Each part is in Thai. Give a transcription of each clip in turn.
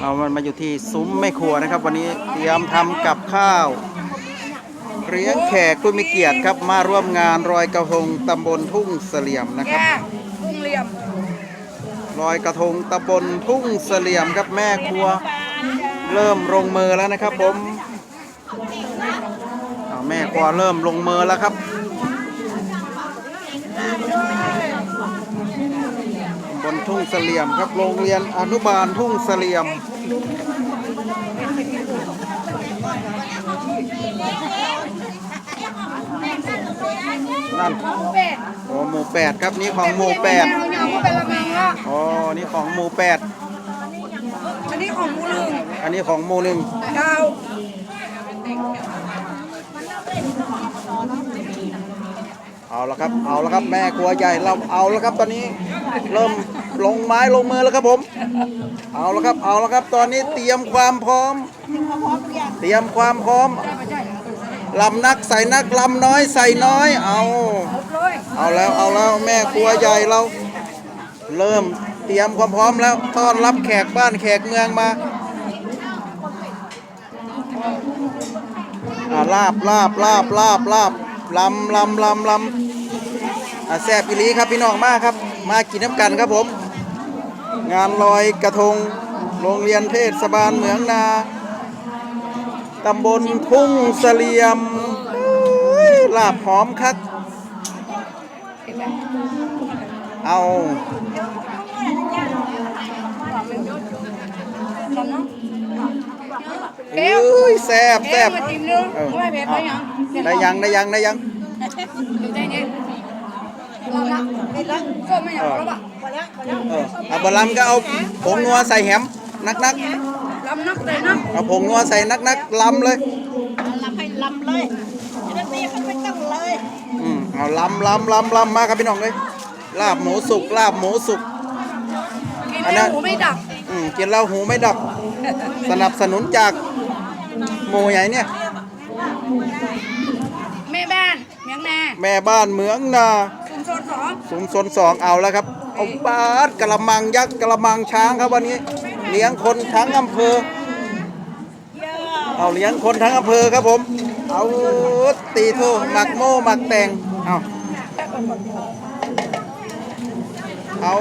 เรามันมาอยู่ที่ซุ้มแม่ครัวนะครับ วันนี้เตรียมทำกับข้าวเลี้ยงแขกผู้มีเกียรติครับ มาร่วมงานรอยกระทงตำบลทุ่งเสลี่ยมนะครับแย่กุ้งเหลี่ยมรอยกระทงตำบลทุ่งเสลี่ยมครับแม่ครัว เริ่มลงมือแล้วนะครับ ผมอ้าวแม่ครัวเริ่มลงมือแล้วครับตำบน ทุ่งเสลี่ยมครับโรงเรียนอนุบาลทุ่งเสลี่ยม นั่นเป็ดโอ้หมู่แปดครับนี่ของหมู่แปดแมวยังก็เป็นละมังละอ๋อนี่ของหมู่แปดอันนี้ของหมูลึงอันนี้ของหมู่หนึ่งเจ้าเอาละครับ เอาละครับ แม่ครัวใหญ่เราเอาละครับตอนนี้ เริ่ม ลงไม้ลงมือแล้วครับผม เอาและครับ เอาและครับ ตอนนี้เตรียมความพร้อม เตรียมความพร้อมลำนักใส่นักลำน้อยใส่น้อย เอา เอาแล้วเอาแล้วแม่ครัวใหญ่เรา เริ่มเตรียมความพร้อมแล้วต้อนรับแขกบ้านแขกเมืองมาอาลาบลาบลาบลาบลาบลำลำลำลำแซ่บอีลีครับพี่น้องมากครับ มากินน้ำกันครับผม งานลอยกระทง โรงเรียนเทศบาลเหมืองนา ตำบลทุ่งเสลียมเอ้ยลาบหอมคัก เอาเอ้ยแซ่บแซ่บบมาจิ้มนึงไดไม่ยังได้ยัง ได้ยังได้ยังดูใจเนี่ยเราละเผ็ดละก็ไม่อยากแล้วอะเออเอาบะลำก็เอาผงนัวใส่แหมนักนักลำนักเลยนะๆเอาผงนัวใส่นักนักๆลำเลยลำให้ลำเลยจะได้ตีเขาไม่ต้องเลยอืมเอาลำลำลำลำมาครับพี่น้องเลยลาบหมูสุกลาบหมูสุก กินอันนั้แล้วน หูไม่ดับอืมกินแล้วหูไม่ดับ สนับสนุนจากหมูใหญ่เนี่ย แม่บ้านเมียงนาแม่บ้านเหมืองนาชุมชน สองสนสองเอาแล้วครับเอาปาดกระมังยักษ์กระมังช้างครับวันนี้ เลี้ยงคนทั้งอำเภอ เอาเลี้ยงคนทั้งอำเภอครับผม เอาตีโทหมักโม่หมักแตงเอาเอา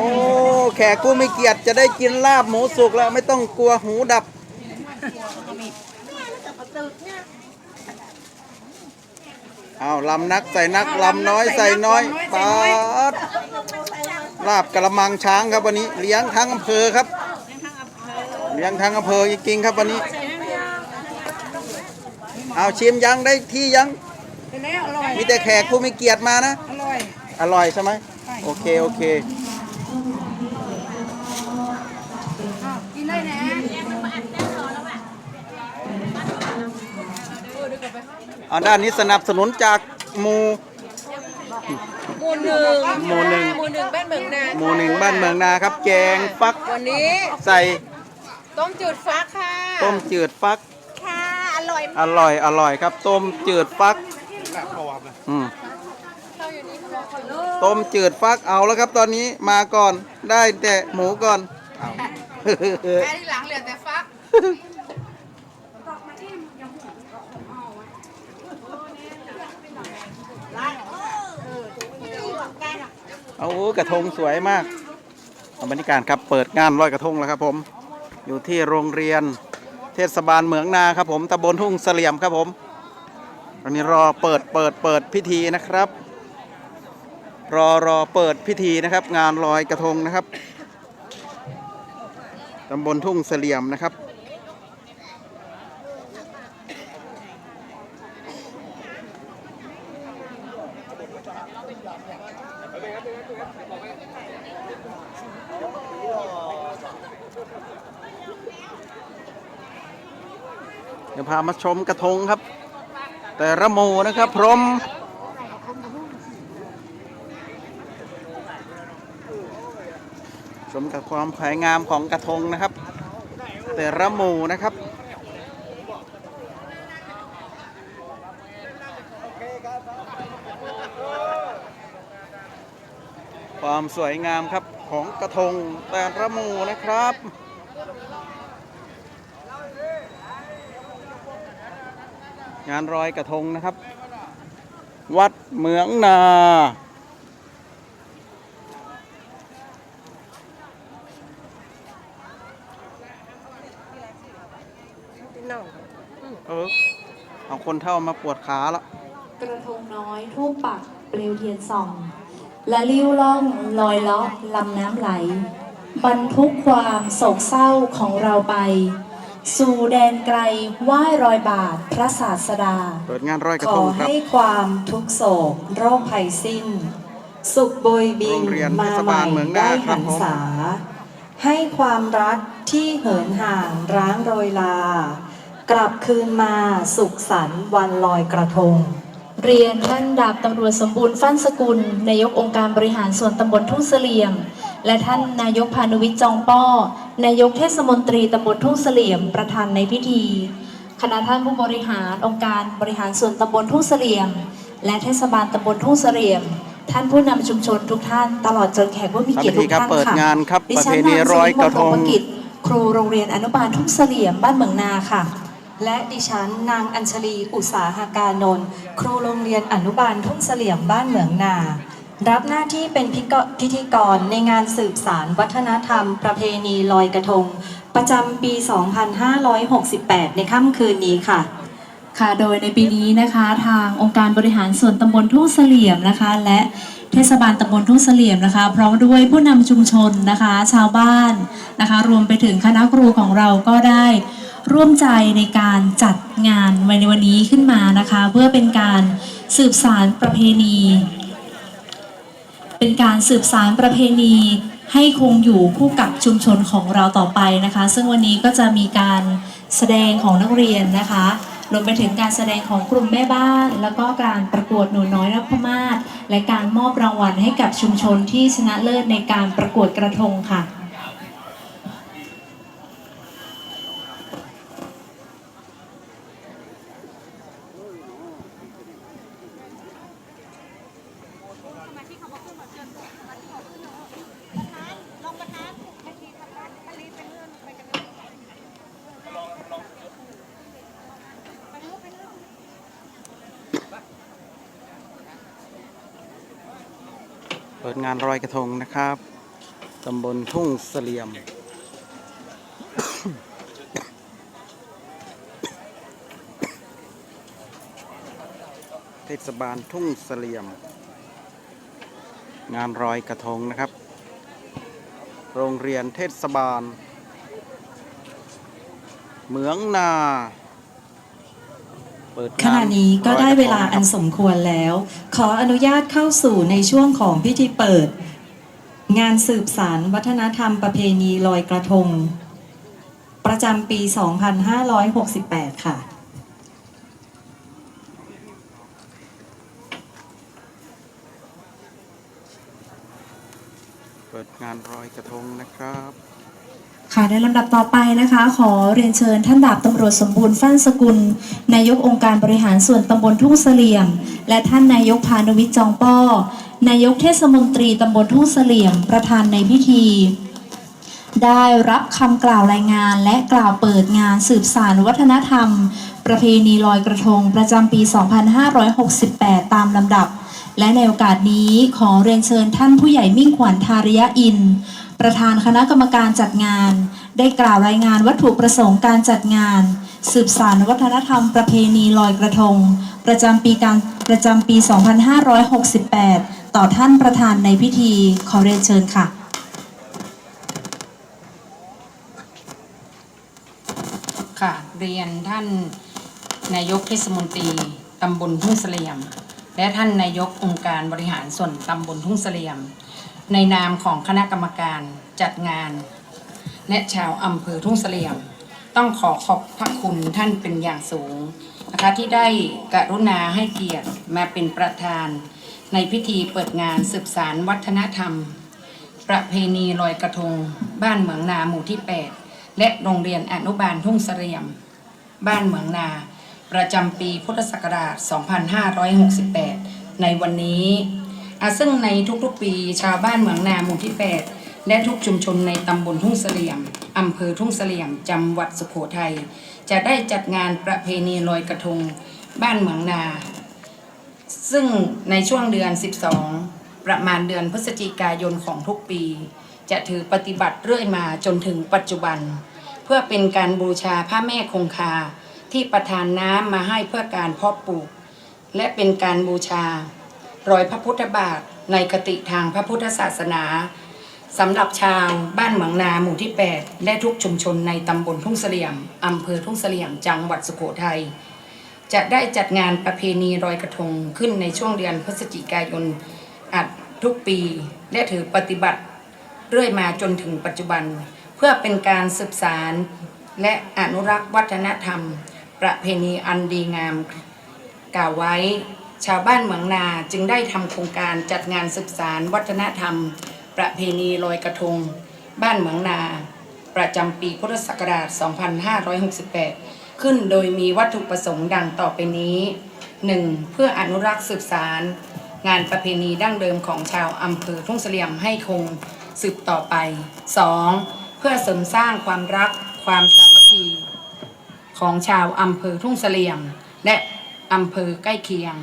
แขกผู้มีเกียรติจะได้กินลาบหมูสุกแล้วไม่ต้องกลัวหูดับ เอาลำนักใส่นักลำน้อยใส่น้อยปาดลาบกระมังช้างครับวันนี้ เลี้ยงทั้งอำเภอครับ เลี้ยงทั้งอำเภอจริงๆครับวันนี้ เอาชิมยังได้ที่ยังเป็นแล้วอร่อยมีแต่แขกผู้มีเกียรติมานะ อร่อยอร่อยใช่ไหมใช่โอเคโอเค อ้าวกินได้นะ เอาด้านนี้สนับสนุนจากหมูหมู่หนึ่งหมู่หนึ่งหมู่หนึ่งบ้านเมืองนาหมูหนึ่งบ้านเมืองนาครับ แกงฟักวันนี้ใส่ต้มจืดฟ้าค่ะต้มจืดฟักค่ะอร่อยอร่อยอร่อยครับ ต้มจืดฟักอืมต้มจืดฟักเอาแล้วครับตอนนี้มาก่อนได้แต่หมูก่อนเอาแค่ที่หลังเหลือแต่ฟัก เอากระทงสวยมากบรรยากาศครับเปิดงานลอยกระทงแล้วครับผม อยู่ที่โรงเรียนเทศบาลเหมืองนาครับผมตำบลทุ่งเสลี่ยมครับผมตอนนี้รอเปิดเปิดเปิดพิธีนะครับ รอรอเปิดพิธีนะครับ งานลอยกระทงนะครับตำบลทุ่งเสลี่ยมนะครับ เดี๋ยวพามาชมกระทงครับ แต่ละหมูนะครับ พรหมชมกับความสวยงามของกระทงนะครับ แต่ละหมูนะครับ ความสวยงามครับของกระทงแต่ระหมู่นะครับ งานรอยกระทงนะครับ วัดเหมืองนาเออเอาคนเท่ามาปวดขาละกระทงน้อยทูปปักเปลวเทียนส่อง และลิ้วล่องลอยเลาะลำน้ำไหล บรรทุกความโศกเศร้าของเราไป สู่แดนไกลไหว้รอยบาทพระศาสดา เปิดงานรอยกระขทองครับ ให้ความทุกโศกโรคภัยสิ้น สุขโบยบินโรงเรียนมาเทศใหบาม่ลเมืองนาได้ครัหับนผม ษา ให้ความรักที่เหินห่างร้างโรยลา กลับคืนมาสุขสันต์วันลอยกระทง เรียนท่านดาบตำรวจสมบูรณ์ฟั่นสกุลนายกองค์การบริหารส่วนตำบลทุ่งเสลี่ยม และท่านนายกพานุวิทย์จองป้อนายกเทศมนตรีตำบลทุ่งเสลี่ยมประธานในพิธี คณะท่านผู้บริหารองค์การบริหารส่วนตำบลทุ่งเสลี่ยม และเทศบาลตำบลทุ่งเสลี่ยม ท่านผู้นำชุมชนทุกท่าน ตลอดจนแขกผู้มีเกียรติทุกท่านครับเปิดค่ะงานครับดิประฉัเพนณีนางรสิอยริพกรระทพรหงมกิจครูโรงเรียนอนุบาลทุ่งเสลี่ยมบ้านเมืองนาค่ะ และดิฉันนางอัญชลีอุตสาหการนนท์ครูโรงเรียนอนุบาลทุ่งเสลี่ยมบ้านเหมืองนา รับหน้าที่เป็นพิกพิธีกรในงานสืบสารวัฒนธรรม ประเพณีลอยกระทง ประจำปี 2568 ในค่ำคืนนี้ค่ะค่ะโดยในปีนี้นะคะทางองค์การบริหารส่วนตำบลทุ่งเสลี่ยมนะคะ และเทศบาลตำบลทุ่งเสลี่ยมนะคะพร้อมด้วยผู้นำชุมชนนะคะ ชาวบ้านนะคะ รวมไปถึงคณะครูของเราก็ได้ ร่วมใจในการจัดงานในวันนี้ขึ้นมานะคะ เพื่อเป็นการสืบสารประเพณี เป็นการสืบสารประเพณีให้คงอยู่คู่กับชุมชนของเราต่อไปนะคะ ซึ่งวันนี้ก็จะมีการแสดงของนักเรียนนะคะรวมไปถึงการแสดงของกลุ่มแม่บ้าน แล้วก็การประกวดหนูน้อยนพมาศและการมอบรางวัลให้กับชุมชนที่ชนะเลิศในการประกวดกระทงค่ะ เปิดงานรอยกระทงนะครับ ตำบลทุ่งเสลี่ยมเทศบาลทุ่งเสลี่ยม งานรอยกระทงนะครับ โรงเรียนเทศบาล เหมืองนาขณะนี้ก็ได้เวลาอันสมควรแล้ว ขออนุญาตเข้าสู่ในช่วงของพิธีเปิด งานสืบสารวัฒนธรรมประเพณีลอยกระทง ประจำปี 2568 ค่ะ เปิด งานรอยกระทงนะครับ ค่ะในลำดับต่อไปนะคะ ขอเรียนเชิญท่านดาบตำรวจสมบูรณ์ฟั่นสกุล นายกองค์การบริหารส่วนตำบลทุ่งเสลี่ยม และท่านนายกพานุวิทย์จองป้อ นายกเทศมนตรีตำบลทุ่งเสลี่ยม ประธานในพิธีได้รับคำกล่าวรายงานและกล่าวเปิดงานสืบสารวัฒนธรรม ประเพณีลอยกระทงประจำปี 2568 ตามลำดับ และในโอกาสนี้ขอเรียนเชิญท่านผู้ใหญ่มิ่งขวัญทาริยอิน ประธานคณะกรรมการจัดงาน ได้กล่าวรายงานวัตถุประสงค์การจัดงาน สืบสารวัฒนธรรมประเพณีลอยกระทง ประจำปีการประจำปี 2568 ต่อท่านประธานในพิธีขอเรียนเชิญค่ะค่ะเรียนท่านนายกเทศมนตรีตำบลทุ่งเสลี่ยม และท่านนายกองค์การบริหารส่วนตำบลทุ่งเสลียม ในนามของคณะกรรมการจัดงาน และชาวอำเภอทุ่งเสลียม ต้องขอขอบพระคุณท่านเป็นอย่างสูงนะคะที่ได้กรุณาให้เกียรติมาเป็นประธาน ในพิธีเปิดงานสืบสารวัฒนธรรม ประเพณีลอยกระทง บ้านเหมืองนาหมู่ที่ 8 และโรงเรียนอนุบาลทุ่งเสรียม บ้านเหมืองนา ประจำปีพุทธศักราช 2568 ในวันนี้ซึ่งในทุกๆปีชาวบ้านเมืองนาหมู่ที่ 8 และทุกชุมชนในตำบลทุ่งเสลี่ยมอำเภอทุ่งเสลี่ยมจังหวัดสุโขทัยจะได้จัดงานประเพณีลอยกระทงบ้านเมืองนา ซึ่งในช่วงเดือน 12 ประมาณเดือนพฤศจิกายนของทุกปี จะถือปฏิบัติเรื่อยมาจนถึงปัจจุบัน เพื่อเป็นการบูชาพระแม่คงคา ที่ประทานน้ำมาให้เพื่อการเพาะปลูก และเป็นการบูชา รอยพระพุทธบาทในคติทางพระพุทธศาสนาสำหรับชาวบ้านเหมืองนาหมู่ที่ 8 และทุกชุมชนในตำบลทุ่งเสลี่ยมอำเภอทุ่งเสลี่ยมจังหวัดสุโขทัยจะได้จัดงานประเพณีลอยกระทงขึ้นในช่วงเดือนพฤศจิกายนอัดทุกปี และถือปฏิบัติ เรื่อยมาจนถึงปัจจุบัน เพื่อเป็นการสืบสารและอนุรักษ์วัฒนธรรม ประเพณีอันดีงามกล่าวไว้ ชาวบ้านเมืองนาจึงได้ทำโครงการจัดงานสืบสารวัฒนธรรม ประเพณีลอยกระทง บ้านเมืองนา ประจำปีพุทธศักราช 2568 ขึ้นโดยมีวัตถุประสงค์ดังต่อไปนี้ 1. เพื่ออนุรักษ์สืบสารงานประเพณีดั้งเดิมของชาวอำเภอทุ่งเสลี่ยมให้คงสืบต่อไป 2. เพื่อเสริมสร้างความรักความสามัคคี ของชาวอำเภอทุ่งเสลี่ยม และอำเภอใกล้เคียง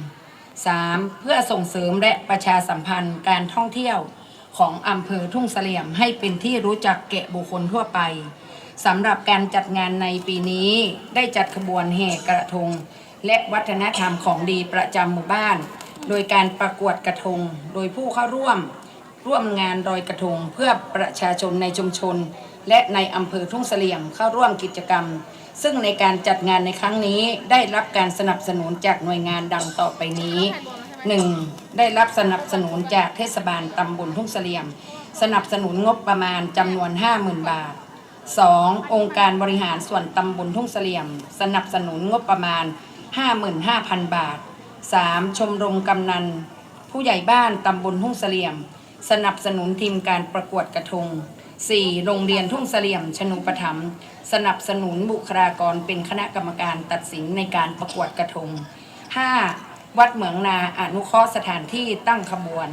3. เพื่อส่งเสริมและประชาสัมพันธ์การท่องเที่ยวของอำเภอทุ่งเสลี่ยมให้เป็นที่รู้จักแก่บุคคลทั่วไปสำหรับการจัดงานในปีนี้ได้จัดขบวนแห่กระทง และวัฒนธรรมของดีประจำหมู่บ้าน โดยการประกวดกระทง โดยผู้เข้าร่วม ร่วมงานลอยกระทงเพื่อประชาชนในชุมชน และในอำเภอทุ่งเสลี่ยมเข้าร่วมกิจกรรม ซึ่งในการจัดงานในครั้งนี้ได้รับการสนับสนุนจากหน่วยงานดังต่อไปนี้ 1. ได้รับสนับสนุนจากเทศบาลตำบลทุ่งเสลี่ยม สนับสนุนงบประมาณจำนวน 50,000 บาท 2. องค์การบริหารส่วนตำบลทุ่งเสลี่ยม สนับสนุนงบประมาณ 55,000 บาท 3. ชมรมกำนัน ผู้ใหญ่บ้านตำบลทุ่งเสลี่ยม สนับสนุนทีมการประกวดกระทง 4. โรงเรียนทุ่งเสลี่ยมชนุปถัมภ์สนับสนุนบุคลากรเป็นคณะกรรมการตัดสินในการประกวดกระทง 5. วัดเหมืองนาอนุเคราะห์สถานที่ตั้งขบวน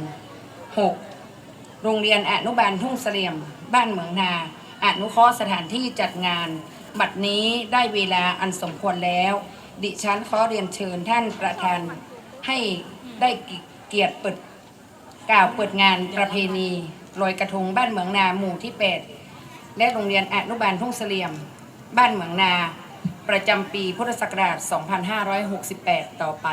6. โรงเรียนอนุบาลทุ่งเสลี่ยม บ้านเหมืองนาอนุเคราะห์สถานที่จัดงาน บัดนี้ได้เวลาอันสมควรแล้ว ดิฉันขอเรียนเชิญท่านประธานให้ได้เกียรติเปิด กล่าวเปิดงานประเพณีลอยกระทงบ้านเหมืองนาหมู่ที่ 8 และโรงเรียนอนุบาลทุ่งเสลี่ยม บ้านเหมืองนา ประจำปีพุทธศักราช 2568 ต่อไป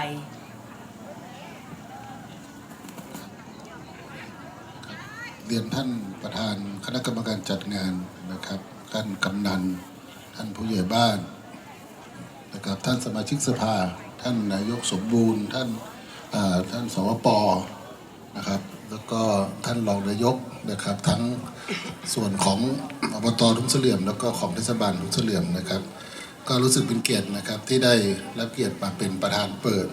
เรียนท่านประธานคณะกรรมการจัดงานนะครับ ท่านกำนัน ท่านผู้ใหญ่บ้านนะครับท่านสมาชิกสภา ท่านนายกสมบูรณ์ ท่านท่านสวป นะครับ แล้วก็ท่านรองนายกนะครับ ทั้งส่วนของอบตทุ่งเสลี่ยม แล้วก็ของเทศบาลทุ่งเสลี่ยมนะครับ ก็รู้สึกเป็นเกียรตินะครับที่ได้รับเกียรติมาเป็นประธานเปิด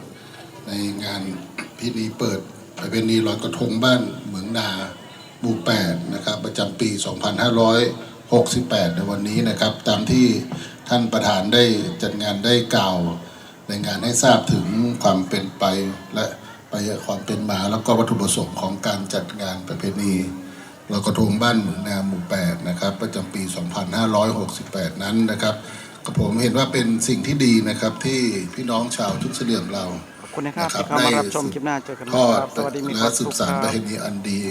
ในงานพิธีเปิดประเพณีลอยกระทงบ้านเหมืองนาหมู่8นะครับประจำปี 2568 ในวันนี้นะครับ ตามที่ท่านประธานได้จัดงานได้กล่าว ในงานให้ทราบถึงความเป็นไปและ ไปความเป็นมาแล้วก็วัตถุประสงค์ของการจัดงานประเพณีลอยกระทงบ้านเหมืองนาหมู่ 8 นะครับ ประจำปี 2568 นั้นนะครับกับผมเห็นว่าเป็นสิ่งที่ดีนะครับที่พี่น้องชาวทุกเสลี่ยมเราขอบคุณนะครับนะครับที่เข้ามาได้รับชมคลิปหน้าเจอกันใหทม่อดครับสวัสดีมีคและวามสืสุบขสานคประรับเพณีอันดี